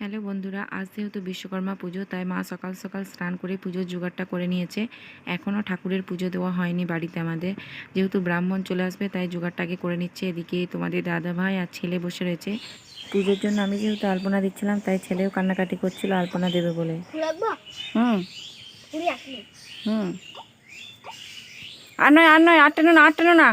Hello বন্ধুরা, আজ যেহেতু বিশ্বকর্মা পুজো, তাই মা সকাল সকাল স্নান করে পুজোর জোগাড়টা করে নিয়েছে। এখনও ঠাকুরের পুজো দেওয়া হয়নি বাড়িতে আমাদের। যেহেতু ব্রাহ্মণ চলে আসবে, তাই জোগাড়টাকে করে নিচ্ছে। এদিকে তোমাদের দাদা ভাই আর ছেলে বসে রয়েছে। পুজোর জন্য আমি যেহেতু আলপনা দিচ্ছিলাম, তাই ছেলেও কান্নাকাটি করছিল আলপনা দেবে বলে। হুম। হুম। আর আর নয় না না।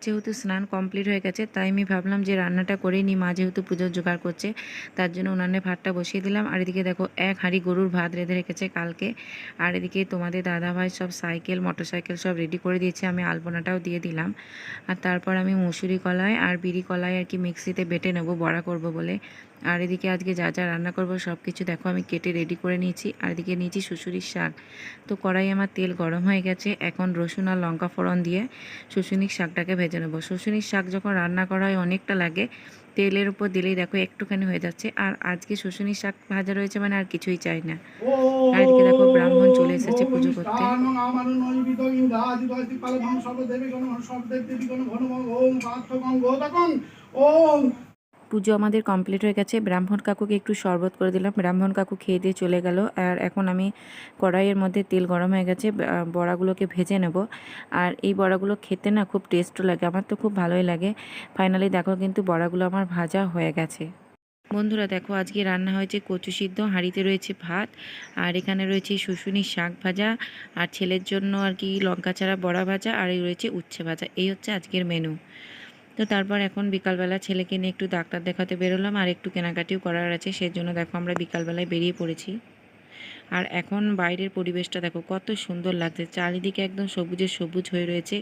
যেহেতু স্নান কমপ্লিট হয়ে গেছে, তাই আমি ভাবলাম যে রান্নাটা করেই নিই। মা যেহেতু পুজোর জোগাড় করছে, তার জন্য উনানে ভাতটা বসিয়ে দিলাম। আর এদিকে দেখো, এক হাঁড়ি গরুর ভাত রেঁধে রেখেছে কালকে। আর এদিকে তোমাদের দাদা ভাই সব সাইকেল মোটর সাইকেল সব রেডি করে দিয়েছে। আমি আলপনাটাও দিয়ে দিলাম। আর তারপর আমি মুসুরি কলাই আর বিড়ি কলাই আর কি মিক্সিতে বেটে নেব, বড়া করব বলে। আর এদিকে আজকে যা যা রান্না করব সব কিছু দেখো আমি কেটে রেডি করে নিয়েছি। আর এদিকে নিয়েছি শুশুরির শাক। তো কড়াই আমার তেল গরম হয়ে গেছে। এখন রসুন আর লঙ্কা ফোড়ন দিয়ে শুশুনির শাকটাকে ভেজে নেব। শুশুনির শাক যখন রান্না করা হয় অনেকটা লাগে, তেলের উপর দিলেই দেখো একটুখানি হয়ে যাচ্ছে। আর আজকে শুশুনির শাক ভাজা রয়েছে মানে আর কিছুই চাই না। আর এদিকে দেখো ব্রাহ্মণ চলে এসেছে পুজো করতে। পুজো আমাদের কমপ্লিট হয়ে গেছে। ব্রাহ্মণ কাকুকে একটু শরবত করে দিলাম। ব্রাহ্মণ কাকু খেয়ে দিয়ে চলে গেল। আর এখন আমি কড়াইয়ের মধ্যে তেল গরম হয়ে গেছে। বড়াগুলোকে ভেজে নেব। আর এই বড়াগুলো খেতে না খুব টেস্টও লাগে। আমার তো খুব ভালোই লাগে। ফাইনালি দেখো কিন্তু বড়াগুলো আমার ভাজা হয়ে গেছে। বন্ধুরা দেখো, আজকে রান্না হয়েছে কচু সিদ্ধ, হাঁড়িতে রয়েছে ভাত, আর এখানে রয়েছে শুশুনি শাক ভাজা, আর ছেলের জন্য আর কি লঙ্কা ছাড়া বড়া ভাজা, আর এই রয়েছে উচ্ছে ভাজা। এই হচ্ছে আজকের মেনু তো তারপর এখন বিকালবেলা ছেলেকে নিয়ে একটু ডাক্তার দেখাতে বেরোলাম, আর একটু কেনাকাটিও করার আছে সেই জন্য দেখো আমরা বিকালবেলায় বেরিয়ে পড়েছি। আর এখন বাইরের পরিবেশটা দেখো কত সুন্দর লাগছে, চারিদিকে একদম সবুজে সবুজ হয়ে রয়েছে।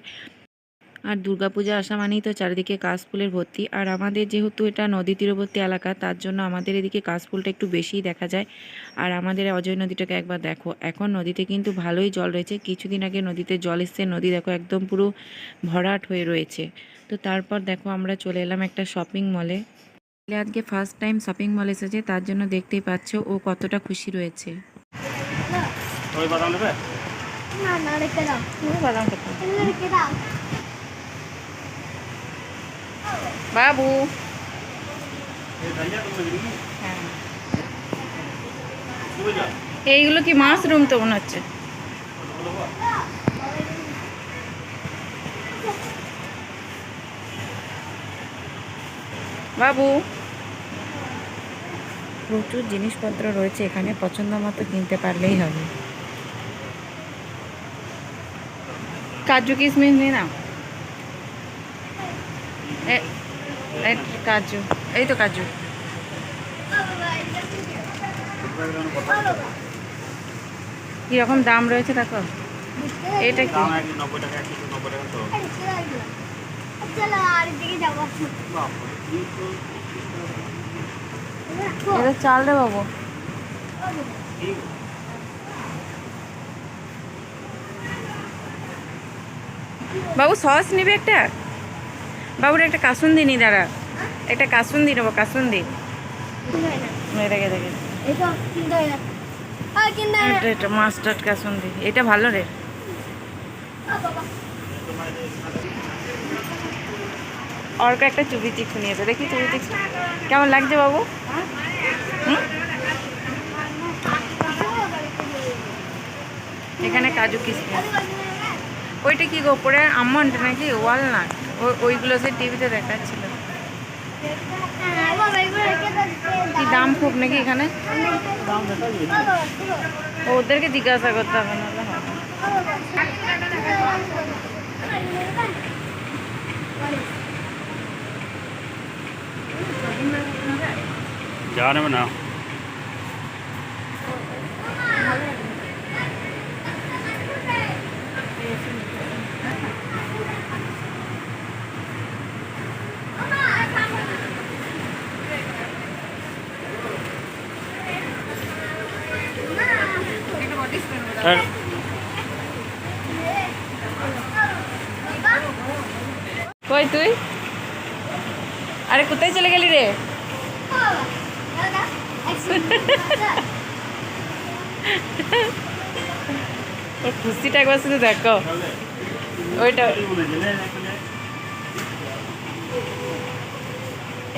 আর দুর্গাপূজা আসা মানেই তো চারিদিকে কাশফুলের ভর্তি, আর আমাদের যেহেতু এটা নদী তীরবর্তী এলাকা, তার জন্য আমাদের এদিকে কাশফুলটা একটু বেশিই দেখা যায়। আর আমাদের অজয় নদীটাকে একবার দেখো, এখন নদীতে কিন্তু ভালোই জল রয়েছে, কিছুদিন আগে নদীতে জল এসছে, নদী দেখো একদম পুরো ভরাট হয়ে রয়েছে। তো তারপর দেখো আমরা চলে এলাম একটা শপিং মলে আজকে ফার্স্ট টাইম শপিং মল এসেছে তার জন্য দেখতেই পাচ্ছ ও কতটা খুশি রয়েছে। ওই বাদাম নেবে না না রেখে দাও। বাদাম খেতে এগুলো রেখে দাও। বাবু। হ্যাঁ। এইগুলো কি মাশরুম তো মনে হচ্ছে? বাবু। প্রচুর জিনিসপত্র রয়েছে এখানে পছন্দ মতো কিনতে পারলেই হবে। কাজু কিশমিশ নিয়ে নাও। এ- কাজু এই তো কাজু। কীরকম দাম রয়েছে দেখো? এটা কি? নব্বই টাকা নব্বই টাকা এটা চাল রে বাবু। বাবু, সস নিবে একটা? বাবুর একটা কাসুন্দি নি, দাঁড়া। একটা কাসুন্দি নেব, কাসুন্দি। দেখে দেখে। এটা কাসুন্দি। এটা ভালো রে। অর্ক একটা চুবি চিক্স নিয়েছে। দেখি চুবি চিক্স কেমন লাগছে বাবু? এখানে কাজু কিশমিশ ওইটা কি গো পরে আমন্ড নাকি? ওয়ালনাট। ওইগুলো সে টিভিতে দেখাচ্ছিল। হ্যাঁ, কি দাম খুব নাকি এখানে? ওদেরকে জিজ্ঞাসা করতে হবে নাহলে হবে না। যা নেবে না কই তুই? আরে কোথায় চলে গেলি রে? ওর খুশিটা একবার শুধু দেখো। ওইটা।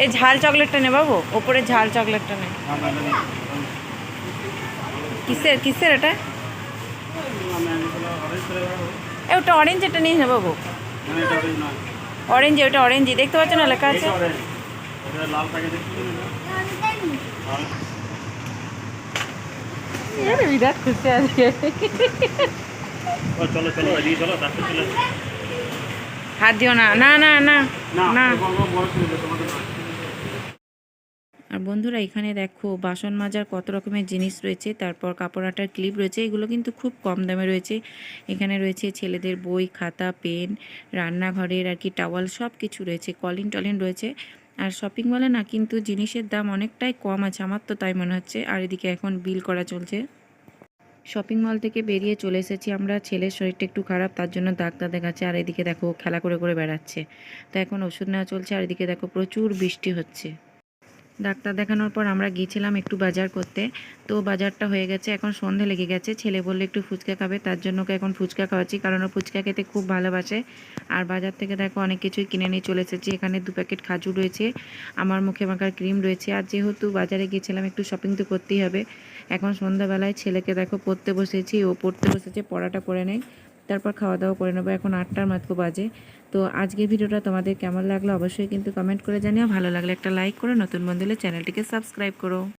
এই ঝাল চকলেটটা নে বাবু ওপরে ঝাল চকলেটটা নে। কিসের কিসের এটা? ওটা অরেঞ্জ এটা নিয়ে নে বাবু। অরেঞ্জ ওটা অরেঞ্জই দেখতে পাচ্ছ না লেখা আছে? লাল আরে বিরাট খুশি চলো চলো এদিকে চলো তারপর চলে হাত দিও না না না না না। আর বন্ধুরা এখানে দেখো বাসন মাজার কত রকমের জিনিস রয়েছে তারপর কাপড় আটার ক্লিপ রয়েছে এগুলো কিন্তু খুব কম দামে রয়েছে। এখানে রয়েছে ছেলেদের বই খাতা পেন রান্নাঘরের আর কি টাওয়াল সব কিছু রয়েছে কলিন টলিন রয়েছে। আর শপিং মলে না কিন্তু জিনিসের দাম অনেকটাই কম আছে, আমার তো তাই মনে হচ্ছে। আর এদিকে এখন বিল করা চলছে। শপিং মল থেকে বেরিয়ে চলে এসেছি আমরা। ছেলের শরীরটা একটু খারাপ, তার জন্য ডাক্তার দেখাচ্ছে। আর এদিকে দেখো, খেলা করে করে বেড়াচ্ছে। তো এখন ওষুধ নেওয়া চলছে, আর এদিকে দেখো প্রচুর বৃষ্টি হচ্ছে। ডাক্তার দেখানোর পর আমরা গিয়েছিলাম একটু বাজার করতে। তো বাজারটা হয়ে গেছে, এখন সন্ধে লেগে গেছে। ছেলে বললে একটু ফুচকা খাবে, তার জন্য ওকে এখন ফুচকা খাওয়াচ্ছি, কারণ ও ফুচকা খেতে খুব ভালোবাসে। আর বাজার থেকে দেখো অনেক কিছুই কিনে নিয়ে চলে এসেছি। এখানে দু প্যাকেট খাজুর রয়েছে, আমার মুখে মাখার ক্রিম রয়েছে। আর যেহেতু বাজারে গিয়েছিলাম, একটু শপিং তো করতেই হবে। এখন সন্ধ্যাবেলায় ছেলেকে দেখো পড়তে বসেছি, ও পড়তে বসেছে, পড়াটা করে নেয় তারপর খাওয়া দাওয়া করে নেব। এখন আটটার মাত্র বাজে। তো আজকের ভিডিওটা তোমাদের কেমন লাগল অবশ্যই কিন্তু কমেন্ট করে জানিও। ভালো লাগলে একটা লাইক করো। নতুন বন্ধুলে চ্যানেলটিকে সাবস্ক্রাইব করো।